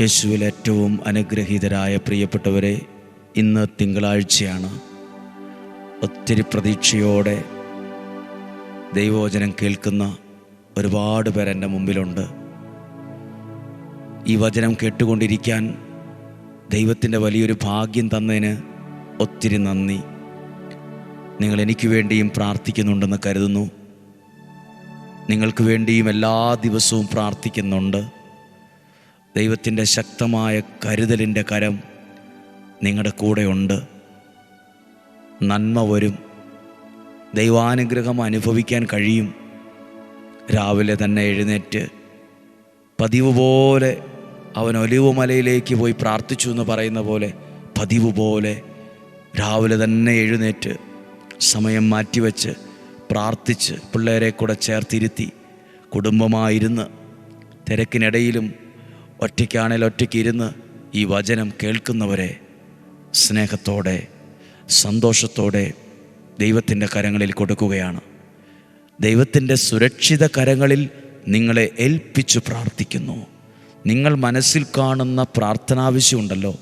യേശുവിൽ ഏറ്റവും അനുഗ്രഹീതരായ പ്രിയപ്പെട്ടവരെ ഇന്ന് തിങ്കളാഴ്ചയാണ്. ഒത്തിരി പ്രതീക്ഷയോടെ ദൈവവചനം കേൾക്കുന്ന ഒരുപാട് പേർ എന്റെ മുമ്പിലുണ്ട്. ഈ വചനം കേട്ടുകൊണ്ടിരിക്കാൻ ദൈവത്തിന്റെ വലിയൊരു ഭാഗ്യം തന്നതിന് ഒത്തിരി നന്ദി. നിങ്ങൾ എനിക്ക് വേണ്ടിയും പ്രാർത്ഥിക്കുന്നുണ്ടെന്ന് കരുതുന്നു. നിങ്ങൾക്ക് വേണ്ടിയും എല്ലാ ദിവസവും പ്രാർത്ഥിക്കുന്നുണ്ട്. ദൈവത്തിന്റെ ശക്തമായ കരുതലിന്റെ കരം നിങ്ങളുടെ കൂടെയുണ്ട്. നന്മ വരും. ദൈവാനുഗ്രഹം അനുഭവിക്കാൻ കഴിയും. രാവിലെ തന്നെ എഴുന്നേറ്റ് പതിവ് പോലെ അവൻ ഒലിവ് മലയിലേക്ക് പോയി പ്രാർത്ഥിച്ചു എന്ന് പറയുന്ന പോലെ പതിവ് പോലെ രാവിലെ തന്നെ എഴുന്നേറ്റ് സമയം മാറ്റിവെച്ച് പ്രാർത്ഥിച്ച് പിള്ളേരെ കൂടെ ചേർത്തിരുത്തി കുടുംബമായിരുന്ന് തിരക്കിനിടയിലും ഒറ്റയ്ക്കാണേൽ ഒറ്റയ്ക്ക് ഇരുന്ന് ഈ വചനം കേൾക്കുന്നവരെ സ്നേഹത്തോടെ സന്തോഷത്തോടെ ദൈവത്തിന്റെ കരങ്ങളിൽ കൊടുക്കുകയാണ്. ദൈവത്തിന്റെ സുരക്ഷിത കരങ്ങളിൽ നിങ്ങളെ ഏൽപ്പിച്ചു പ്രാർത്ഥിക്കുന്നു. നിങ്ങൾ മനസ്സിൽ കാണുന്ന പ്രാർത്ഥനാവശ്യമുണ്ടല്ലോ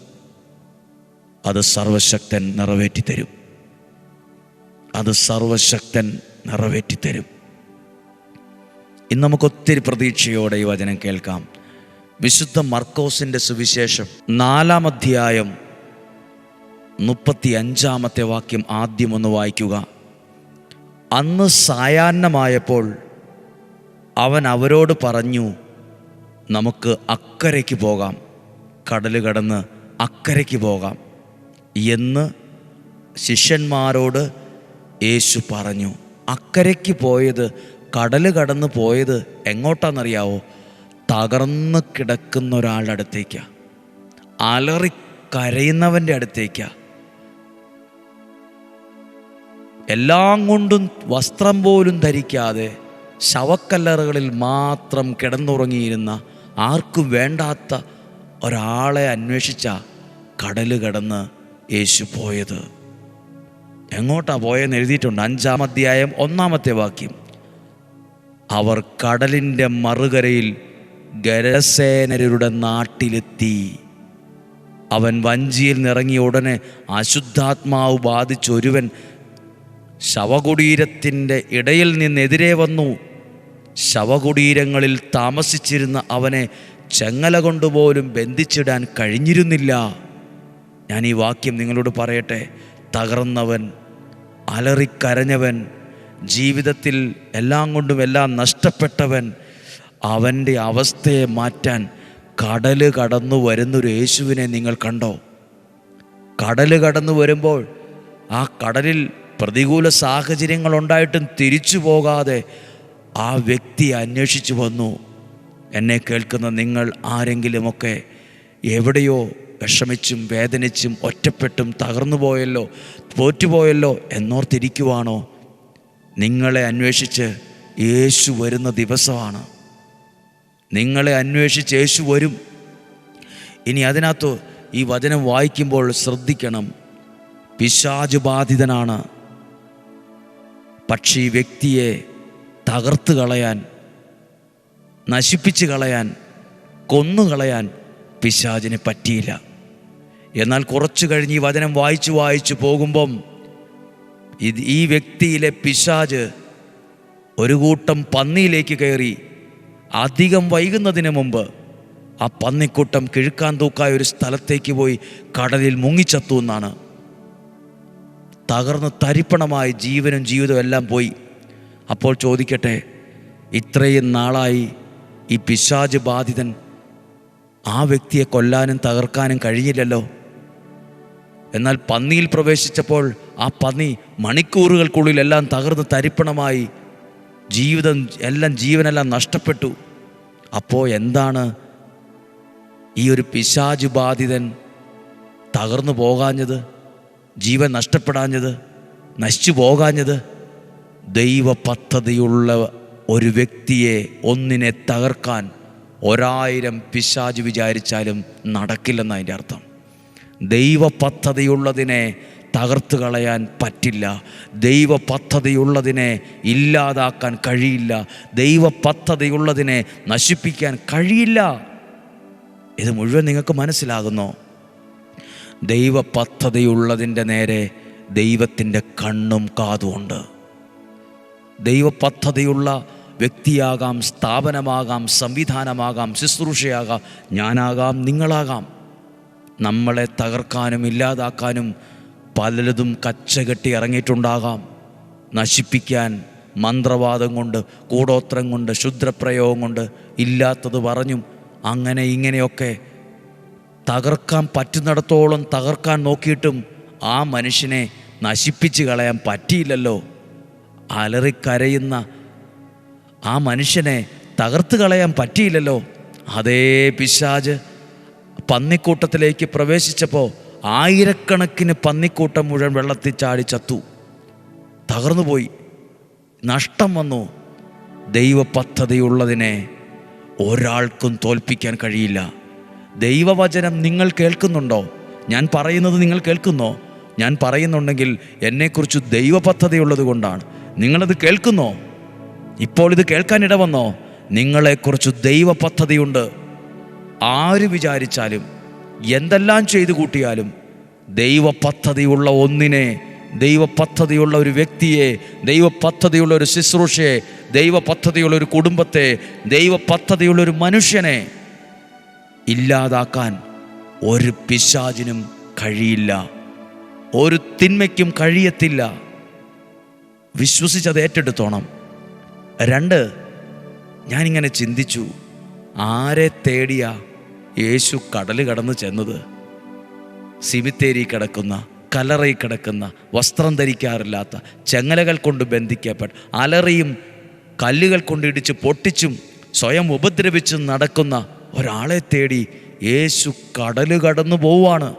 അത് സർവശക്തൻ നിറവേറ്റിത്തരും. അത് സർവശക്തൻ നിറവേറ്റിത്തരും. ഇന്ന് നമുക്കൊത്തിരി പ്രതീക്ഷയോടെ ഈ വചനം കേൾക്കാം. വിശുദ്ധ മർക്കോസിന്റെ സുവിശേഷം നാലാം അധ്യായം മുപ്പത്തി അഞ്ചാമത്തെ വാക്യം ആദ്യം ഒന്ന് വായിക്കുക. അന്ന് സായാഹ്നമായപ്പോൾ അവൻ അവരോട് പറഞ്ഞു നമുക്ക് അക്കരയ്ക്ക് പോകാം കടൽ കടന്ന് അക്കരയ്ക്ക് പോകാം എന്ന് ശിഷ്യന്മാരോട് യേശു പറഞ്ഞു. അക്കരയ്ക്ക് പോയത് കടൽ കടന്ന് പോയത് എങ്ങോട്ടാണെന്നറിയാവോ? തകർന്ന് കിടക്കുന്ന ഒരാളുടെ അടുത്തേക്കാ. അലറി കരയുന്നവന്റെ അടുത്തേക്കാ. എല്ലാം കൊണ്ടും വസ്ത്രം പോലും ധരിക്കാതെ ശവക്കല്ലറുകളിൽ മാത്രം കിടന്നുറങ്ങിയിരുന്ന ആർക്കും വേണ്ടാത്ത ഒരാളെ അന്വേഷിച്ച കടൽ കടന്ന് യേശു പോയത്. എങ്ങോട്ടാ പോയെന്ന് എഴുതിയിട്ടുണ്ട്. അഞ്ചാം അധ്യായം ഒന്നാമത്തെ വാക്യം. അവർ കടലിന്റെ മറുകരയിൽ ഗരസേനരുടെ നാട്ടിലെത്തി. അവൻ വഞ്ചിയിൽ നിറങ്ങിയ ഉടനെ അശുദ്ധാത്മാവ് ബാധിച്ചൊരുവൻ ശവകുടീരത്തിന്റെ ഇടയിൽ നിന്നെതിരെ വന്നു. ശവകുടീരങ്ങളിൽ താമസിച്ചിരുന്ന അവനെ ചെങ്ങല കൊണ്ടുപോലും ബന്ധിച്ചിടാൻ കഴിഞ്ഞിരുന്നില്ല. ഞാൻ ഈ വാക്യം നിങ്ങളോട് പറയട്ടെ. തകർന്നവൻ അലറിക്കരഞ്ഞവൻ ജീവിതത്തിൽ എല്ലാം കൊണ്ടും എല്ലാം നഷ്ടപ്പെട്ടവൻ അവന്റെ അവസ്ഥയെ മാറ്റാൻ കടൽ കടന്നു വരുന്നൊരു യേശുവിനെ നിങ്ങൾ കണ്ടോ? കടൽ കടന്നു വരുമ്പോൾ ആ കടലിൽ പ്രതികൂല സാഹചര്യങ്ങൾ ഉണ്ടായിട്ടും തിരിച്ചു പോകാതെ ആ വ്യക്തി അന്വേഷിച്ചു വന്നു. എന്നെ കേൾക്കുന്ന നിങ്ങൾ ആരെങ്കിലുമൊക്കെ എവിടെയോ വിഷമിച്ചും വേദനിച്ചും ഒറ്റപ്പെട്ടും തകർന്നു പോയല്ലോ തോറ്റുപോയല്ലോ എന്നോർത്തിരിക്കുവാണോ? നിങ്ങളെ അന്വേഷിച്ച് യേശു വരുന്ന ദിവസമാണ്. നിങ്ങളെ അന്വേഷിച്ച് യേശു വരും. ഇനി അതിനകത്ത് ഈ വചനം വായിക്കുമ്പോൾ ശ്രദ്ധിക്കണം. പിശാജ് ബാധിതനാണ്. പക്ഷേ വ്യക്തിയെ തകർത്ത് കളയാൻ നശിപ്പിച്ച് കളയാൻ കൊന്നുകളയാൻ പിശാജിന് പറ്റിയില്ല. എന്നാൽ കുറച്ചു കഴിഞ്ഞ് ഈ വചനം വായിച്ചു വായിച്ചു പോകുമ്പം ഈ വ്യക്തിയിലെ പിശാജ് ഒരു കൂട്ടം പന്നിയിലേക്ക് കയറി അധികം വൈകുന്നതിന് മുമ്പ് ആ പന്നിക്കൂട്ടം കിഴുക്കാൻ തൂക്കായ ഒരു സ്ഥലത്തേക്ക് പോയി കടലിൽ മുങ്ങിച്ചത്തു എന്നാണ്. തകർന്ന് തരിപ്പണമായി ജീവനും ജീവിതവും എല്ലാം പോയി. അപ്പോൾ ചോദിക്കട്ടെ ഇത്രയും നാളായി ഈ പിശാജ് ബാധിതൻ ആ വ്യക്തിയെ കൊല്ലാനും തകർക്കാനും കഴിഞ്ഞില്ലല്ലോ. എന്നാൽ പന്നിയിൽ പ്രവേശിച്ചപ്പോൾ ആ പന്നി മണിക്കൂറുകൾക്കുള്ളിൽ എല്ലാം തകർന്ന് തരിപ്പണമായി ജീവിതം എല്ലാം ജീവനെല്ലാം നഷ്ടപ്പെട്ടു. അപ്പോൾ എന്താണ് ഈ ഒരു പിശാജ് ബാധിതൻ തകർന്നു പോകാഞ്ഞത്? ജീവൻ നഷ്ടപ്പെടാഞ്ഞത്? നശിച്ചു പോകാഞ്ഞത്? ദൈവ പദ്ധതിയുള്ള ഒരു വ്യക്തിയെ ഒന്നിനെ തകർക്കാൻ ഒരായിരം പിശാജ് വിചാരിച്ചാലും നടക്കില്ലെന്ന് അതിന്റെ അർത്ഥം. ദൈവ പദ്ധതിയുള്ളതിനെ തകർത്ത് കളയാൻ പറ്റില്ല. ദൈവ പദ്ധതിയുള്ളതിനെ ഇല്ലാതാക്കാൻ കഴിയില്ല. ദൈവ പദ്ധതിയുള്ളതിനെ നശിപ്പിക്കാൻ കഴിയില്ല. ഇത് മുഴുവൻ നിങ്ങൾക്ക് മനസ്സിലാകുന്നോ? ദൈവ പദ്ധതിയുള്ളതിന്റെ നേരെ ദൈവത്തിന്റെ കണ്ണും കാതുമുണ്ട് ദൈവ പദ്ധതിയുള്ള വ്യക്തിയാകാം സ്ഥാപനമാകാം സംവിധാനമാകാം ശുശ്രൂഷയാകാം ഞാനാകാം നിങ്ങളാകാം. നമ്മളെ തകർക്കാനും ഇല്ലാതാക്കാനും പലതും കച്ചകെട്ടി ഇറങ്ങിയിട്ടുണ്ടാകാം. നശിപ്പിക്കാൻ മന്ത്രവാദം കൊണ്ട് കൂടോത്രം കൊണ്ട് ശുദ്രപ്രയോഗം കൊണ്ട് ഇല്ലാത്തത് പറഞ്ഞും അങ്ങനെ ഇങ്ങനെയൊക്കെ തകർക്കാൻ പറ്റുന്നിടത്തോളം തകർക്കാൻ നോക്കിയിട്ടും ആ മനുഷ്യനെ നശിപ്പിച്ച് കളയാൻ പറ്റിയില്ലല്ലോ. അലറിക്കരയുന്ന ആ മനുഷ്യനെ തകർത്ത് കളയാൻ പറ്റിയില്ലല്ലോ. അതേ പിശാജ് പന്നിക്കൂട്ടത്തിലേക്ക് പ്രവേശിച്ചപ്പോൾ ആയിരക്കണക്കിന് പന്നിക്കൂട്ടം മുഴുവൻ വെള്ളത്തിൽ ചാടി ചത്തു. തകർന്നുപോയി നഷ്ടം വന്നു. ദൈവ പദ്ധതിയുള്ളതിനെ ഒരാൾക്കും തോൽപ്പിക്കാൻ കഴിയില്ല. ദൈവവചനം നിങ്ങൾ കേൾക്കുന്നുണ്ടോ? ഞാൻ പറയുന്നത് നിങ്ങൾ കേൾക്കുന്നോ? ഞാൻ പറയുന്നുണ്ടെങ്കിൽ എന്നെക്കുറിച്ച് ദൈവ പദ്ധതിയുള്ളത് കൊണ്ടാണ്. നിങ്ങളത് കേൾക്കുന്നോ? ഇപ്പോൾ ഇത് കേൾക്കാനിട വന്നോ നിങ്ങളെക്കുറിച്ച് ദൈവ പദ്ധതിയുണ്ട് ആര് വിചാരിച്ചാലും എന്തെല്ലാം ചെയ്തു കൂട്ടിയാലും ദൈവ പദ്ധതിയുള്ള ഒന്നിനെ ദൈവ പദ്ധതിയുള്ള ഒരു വ്യക്തിയെ ദൈവ പദ്ധതിയുള്ള ഒരു ശുശ്രൂഷയെ ദൈവ പദ്ധതിയുള്ള ഒരു കുടുംബത്തെ ദൈവ പദ്ധതിയുള്ള ഒരു മനുഷ്യനെ ഇല്ലാതാക്കാൻ ഒരു പിശാചിനും കഴിയില്ല. ഒരു തിന്മയ്ക്കും കഴിയത്തില്ല. വിശ്വസിച്ചത് ഏറ്റെടുത്തോണം. രണ്ട് ഞാനിങ്ങനെ ചിന്തിച്ചു. ആരെ തേടിയ യേശു കടൽ കടന്ന് ചെന്നത്. സിമിത്തേരി കിടക്കുന്ന കലറയിൽ കിടക്കുന്ന വസ്ത്രം ധരിക്കാറില്ലാത്ത ചെങ്ങലകൾ കൊണ്ട് ബന്ധിക്കപ്പെട്ട അലറിയും കല്ലുകൾ കൊണ്ട് ഇടിച്ച് പൊട്ടിച്ചും സ്വയം ഉപദ്രവിച്ചും നടക്കുന്ന ഒരാളെ തേടി യേശു കടൽ കടന്നു പോവാണ്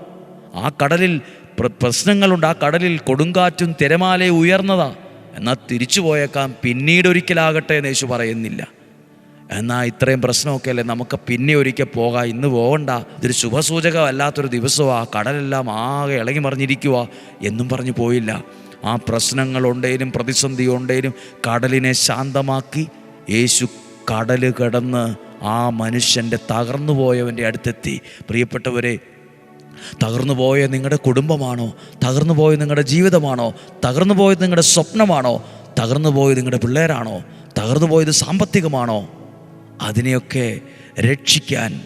ആ കടലിൽ പ്ര- പ്രശ്നങ്ങളുണ്ട്. ആ കടലിൽ കൊടുങ്കാറ്റും തിരമാലയും ഉയർന്നതാ. എന്നാൽ തിരിച്ചു പോയേക്കാം പിന്നീട് ഒരിക്കലാകട്ടെ എന്ന് യേശു പറയുന്നില്ല. എന്നാൽ ഇത്രയും പ്രശ്നമൊക്കെ അല്ലേ നമുക്ക് പിന്നെ ഒരിക്കൽ പോകാം? ഇന്ന് പോകണ്ട. ഇതൊരു ശുഭസൂചകമല്ലാത്തൊരു ദിവസമാണ് കടലെല്ലാം ആകെ ഇളകി മറിഞ്ഞിരിക്കുക എന്നും പറഞ്ഞു പോയില്ല. ആ പ്രശ്നങ്ങളുണ്ടേലും പ്രതിസന്ധി ഉണ്ടേലും കടലിനെ ശാന്തമാക്കി യേശു കടൽ കടന്ന് ആ മനുഷ്യന്റെ തകർന്നു പോയവന്റെ അടുത്തെത്തി. പ്രിയപ്പെട്ടവരെ തകർന്നു പോയ നിങ്ങളുടെ കുടുംബമാണോ? തകർന്നു പോയ നിങ്ങളുടെ ജീവിതമാണോ? തകർന്നു പോയത് നിങ്ങളുടെ സ്വപ്നമാണോ? തകർന്നു പോയത് നിങ്ങളുടെ പിള്ളേരാണോ? തകർന്നു പോയത് സാമ്പത്തികമാണോ? അതിനെയൊക്കെ രക്ഷിക്കാൻ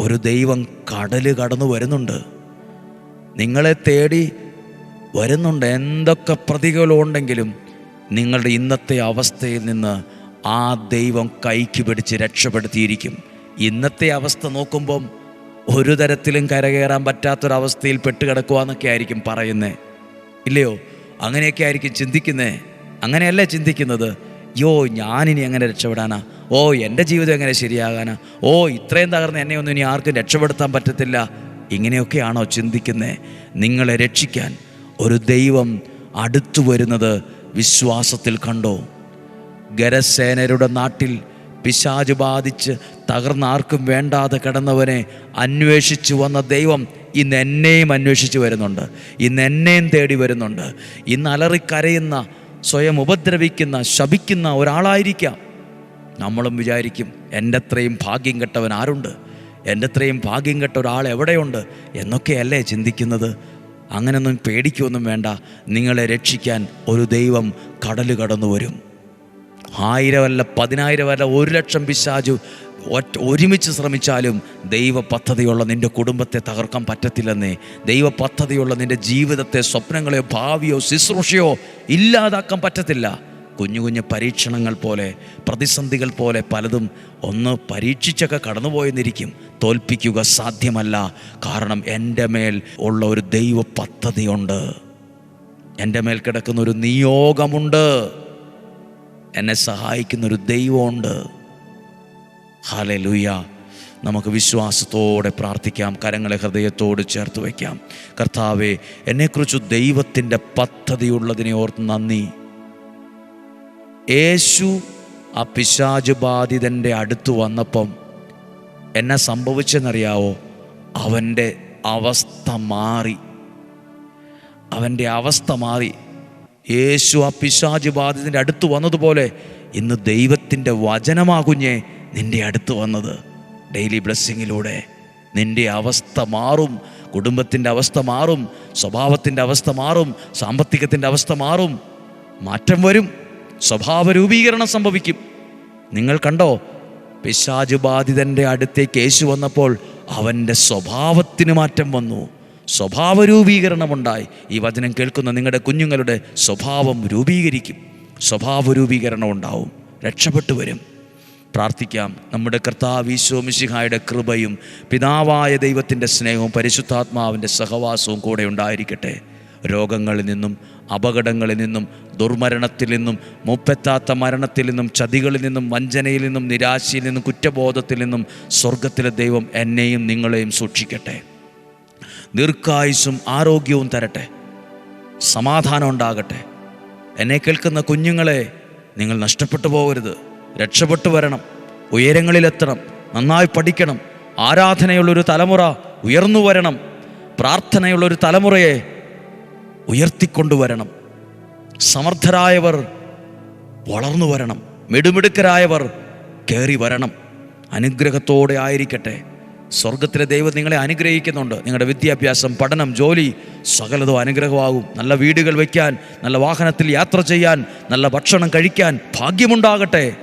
ഒരു ദൈവം കടൽ കടന്നു വരുന്നുണ്ട്. നിങ്ങളെ തേടി വരുന്നുണ്ട്. എന്തൊക്കെ പ്രതികളുണ്ടെങ്കിലും നിങ്ങളുടെ ഇന്നത്തെ അവസ്ഥയിൽ നിന്ന് ആ ദൈവം കൈക്ക് പിടിച്ച് രക്ഷപ്പെടുത്തിയിരിക്കും. ഇന്നത്തെ അവസ്ഥ നോക്കുമ്പം ഒരു തരത്തിലും കരകയറാൻ പറ്റാത്തൊരവസ്ഥയിൽ പെട്ടുകിടക്കുവാന്നൊക്കെ ആയിരിക്കും പറയുന്നേ. ഇല്ലയോ? അങ്ങനെയൊക്കെ ആയിരിക്കും ചിന്തിക്കുന്നേ. അങ്ങനെയല്ലേ ചിന്തിക്കുന്നത്? യോ ഞാനിനി എങ്ങനെ രക്ഷപ്പെടാനാ? ഓ എന്റെ ജീവിതം എങ്ങനെ ശരിയാകാനാ? ഓ ഇത്രയും തകർന്ന് എന്നെ ഒന്നും ഇനി ആർക്കും രക്ഷപ്പെടുത്താൻ പറ്റത്തില്ല. ഇങ്ങനെയൊക്കെയാണോ ചിന്തിക്കുന്നത് നിങ്ങളെ രക്ഷിക്കാൻ ഒരു ദൈവം അടുത്തു വരുന്നത് വിശ്വാസത്തിൽ കണ്ടോ? ഗരസേനരുടെ നാട്ടിൽ പിശാജ് ബാധിച്ച് തകർന്ന ആർക്കും വേണ്ടാതെ കിടന്നവനെ അന്വേഷിച്ചു വന്ന ദൈവം ഇന്ന് എന്നെയും അന്വേഷിച്ച് വരുന്നുണ്ട്. ഇന്ന് എന്നെയും തേടി വരുന്നുണ്ട്. ഇന്ന് അലറിക്കരയുന്ന സ്വയം ഉപദ്രവിക്കുന്ന ശപിക്കുന്ന ഒരാളായിരിക്കാം. നമ്മളും വിചാരിക്കും എന്റെ അത്രയും ഭാഗ്യം കെട്ടവൻ ആരുണ്ട്? എന്റെ അത്രയും ഭാഗ്യം കെട്ട ഒരാൾ എവിടെയുണ്ട്? എന്നൊക്കെയല്ലേ ചിന്തിക്കുന്നത്? അങ്ങനൊന്നും പേടിക്കൊന്നും വേണ്ട. നിങ്ങളെ രക്ഷിക്കാൻ ഒരു ദൈവം കടൽ കടന്നു വരും. ആയിരമല്ല പതിനായിരമല്ല ഒരു ലക്ഷം പിശാചു ഒറ്റ ഒരുമിച്ച് ശ്രമിച്ചാലും ദൈവ പദ്ധതിയുള്ള നിന്റെ കുടുംബത്തെ തകർക്കാൻ പറ്റത്തില്ലെന്നേ. ദൈവ പദ്ധതിയുള്ള നിന്റെ ജീവിതത്തെ സ്വപ്നങ്ങളെയോ ഭാവിയോ ശുശ്രൂഷയോ ഇല്ലാതാക്കാൻ പറ്റത്തില്ല. കുഞ്ഞു കുഞ്ഞു പരീക്ഷണങ്ങൾ പോലെ പ്രതിസന്ധികൾ പോലെ പലതും ഒന്ന് പരീക്ഷിച്ചൊക്കെ കടന്നുപോയെന്നിരിക്കും. തോൽപ്പിക്കുക സാധ്യമല്ല. കാരണം എന്റെ മേൽ ഉള്ള ഒരു ദൈവ പദ്ധതിയുണ്ട്. എന്റെ മേൽ കിടക്കുന്ന ഒരു നിയോഗമുണ്ട്. എന്നെ സഹായിക്കുന്ന ഒരു ദൈവമുണ്ട്. ഹാലലുയ നമുക്ക് വിശ്വാസത്തോടെ പ്രാർത്ഥിക്കാം. കരങ്ങളെ ഹൃദയത്തോട് ചേർത്ത് വയ്ക്കാം. കർത്താവെ എന്നെക്കുറിച്ച് ദൈവത്തിന്റെ പദ്ധതിയുള്ളതിനെ ഓർത്ത് നന്ദി. യേശു ആ പിശാജ് ബാധിതന്റെ അടുത്ത് വന്നപ്പം എന്നെ സംഭവിച്ചെന്നറിയാവോ? അവന്റെ അവസ്ഥ മാറി. അവന്റെ അവസ്ഥ മാറി. യേശു ആ പിശാജ് ബാധിതന്റെ അടുത്ത് വന്നതുപോലെ ഇന്ന് ദൈവത്തിന്റെ വചനമാകുഞ്ഞേ നിന്റെ അടുത്ത് വന്നത്. ഡെയിലി ബ്ലെസ്സിങ്ങിലൂടെ നിന്റെ അവസ്ഥ മാറും. കുടുംബത്തിന്റെ അവസ്ഥ മാറും. സ്വഭാവത്തിന്റെ അവസ്ഥ മാറും. സാമ്പത്തികത്തിന്റെ അവസ്ഥ മാറും. മാറ്റം വരും. സ്വഭാവ രൂപീകരണം സംഭവിക്കും. നിങ്ങൾ കണ്ടോ? പിശാജ് ബാധിതന്റെ അടുത്തേക്ക് യേശു വന്നപ്പോൾ അവന്റെ സ്വഭാവത്തിന് മാറ്റം വന്നു. സ്വഭാവ രൂപീകരണമുണ്ടായി ഈ വചനം കേൾക്കുന്ന നിങ്ങളുടെ കുഞ്ഞുങ്ങളുടെ സ്വഭാവം രൂപീകരിക്കും. സ്വഭാവ രൂപീകരണം ഉണ്ടാവും രക്ഷപ്പെട്ടു വരും. പ്രാർത്ഥിക്കാം. നമ്മുടെ കർത്താവ് ഈശോ മിശിഹായുടെ കൃപയും പിതാവായ ദൈവത്തിന്റെ സ്നേഹവും പരിശുദ്ധാത്മാവിന്റെ സഹവാസവും കൂടെ ഉണ്ടായിരിക്കട്ടെ. രോഗങ്ങളിൽ നിന്നും അപകടങ്ങളിൽ നിന്നും ദുർമരണത്തിൽ നിന്നും മുപ്പെത്താത്ത മരണത്തിൽ നിന്നും ചതികളിൽ നിന്നും വഞ്ചനയിൽ നിന്നും നിരാശയിൽ നിന്നും കുറ്റബോധത്തിൽ നിന്നും സ്വർഗത്തിലെ ദൈവം എന്നെയും നിങ്ങളെയും സൂക്ഷിക്കട്ടെ. ദീർഘായുസും ആരോഗ്യവും തരട്ടെ. സമാധാനം ഉണ്ടാകട്ടെ. എന്നെ കേൾക്കുന്ന കുഞ്ഞുങ്ങളെ നിങ്ങൾ നഷ്ടപ്പെട്ടു പോകരുത്. രക്ഷപ്പെട്ടു വരണം. ഉയരങ്ങളിലെത്തണം നന്നായി പഠിക്കണം. ആരാധനയുള്ളൊരു തലമുറ ഉയർന്നു വരണം. പ്രാർത്ഥനയുള്ളൊരു തലമുറയെ ഉയർത്തിക്കൊണ്ടുവരണം. സമർത്ഥരായവർ വളർന്നു വരണം. മിടുമിടുക്കരായവർ കയറി വരണം. അനുഗ്രഹത്തോടെ ആയിരിക്കട്ടെ. സ്വർഗത്തിലെ ദൈവം നിങ്ങളെ അനുഗ്രഹിക്കുന്നുണ്ട്. നിങ്ങളുടെ വിദ്യാഭ്യാസം പഠനം ജോലി സകലതും അനുഗ്രഹമാകും. നല്ല വീടുകൾ വയ്ക്കാൻ നല്ല വാഹനത്തിൽ യാത്ര ചെയ്യാൻ നല്ല ഭക്ഷണം കഴിക്കാൻ ഭാഗ്യമുണ്ടാകട്ടെ.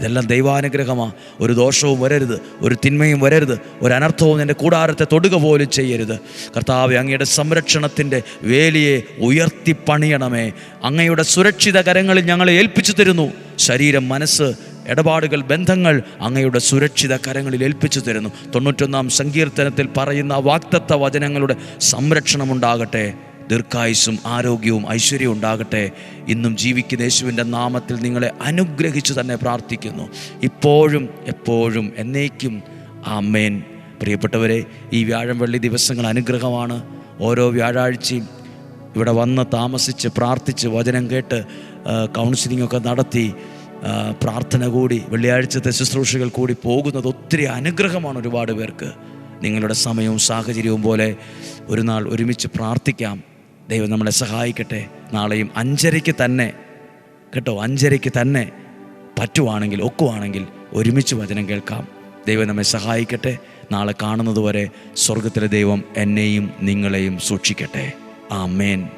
ഇതെല്ലാം ദൈവാനുഗ്രഹമാണ് ഒരു ദോഷവും വരരുത് ഒരു തിന്മയും വരരുത് ഒരു അനർത്ഥവും എന്റെ കൂടാരത്തെ തൊടുക പോലും ചെയ്യരുത്. കർത്താവ് അങ്ങയുടെ സംരക്ഷണത്തിന്റെ വേലിയെ ഉയർത്തി പണിയണമേ അങ്ങയുടെ സുരക്ഷിത കരങ്ങളിൽ ഞങ്ങളെ ഏൽപ്പിച്ചു തരുന്നു. ശരീരം മനസ്സ് ഇടപാടുകൾ ബന്ധങ്ങൾ അങ്ങയുടെ സുരക്ഷിത കരങ്ങളിൽ ഏൽപ്പിച്ചു തരുന്നു. തൊണ്ണൂറ്റൊന്നാം സങ്കീർത്തനത്തിൽ പറയുന്ന വാക്തത്വ വചനങ്ങളുടെ സംരക്ഷണമുണ്ടാകട്ടെ ദീർഘായുസ്സും ആരോഗ്യവും ഐശ്വര്യവും ഉണ്ടാകട്ടെ. ഇന്നും ജീവിക്കുന്ന യേശുവിന്റെ നാമത്തിൽ നിങ്ങളെ അനുഗ്രഹിച്ചു തന്നെ പ്രാർത്ഥിക്കുന്നു. ഇപ്പോഴും എപ്പോഴും എന്നേക്കും. ആമേൻ. പ്രിയപ്പെട്ടവരെ ഈ വ്യാഴം വെള്ളി ദിവസങ്ങൾ അനുഗ്രഹമാണ്. ഓരോ വ്യാഴാഴ്ചയും ഇവിടെ വന്ന് താമസിച്ച് പ്രാർത്ഥിച്ച് വചനം കേട്ട് കൗൺസിലിംഗ് ഒക്കെ നടത്തി പ്രാർത്ഥന കൂടി വെള്ളിയാഴ്ചത്തെ ശുശ്രൂഷകൾ കൂടി പോകുന്നത് ഒത്തിരി അനുഗ്രഹമാണ് ഒരുപാട് പേർക്ക്. നിങ്ങളുടെ സമയവും സാഹചര്യവും പോലെ ഒരു നാൾ ഒരുമിച്ച് പ്രാർത്ഥിക്കാം. ദൈവം നമ്മളെ സഹായിക്കട്ടെ. നാളെയും അഞ്ചരയ്ക്ക് തന്നെ കേട്ടോ അഞ്ചരയ്ക്ക് തന്നെ പറ്റുവാണെങ്കിൽ ഒക്കുവാണെങ്കിൽ ഒരുമിച്ച് വചനം കേൾക്കാം. ദൈവം നമ്മെ സഹായിക്കട്ടെ. നാളെ കാണുന്നതുവരെ സ്വർഗത്തിലെ ദൈവം എന്നെയും നിങ്ങളെയും സൂക്ഷിക്കട്ടെ. ആമേൻ.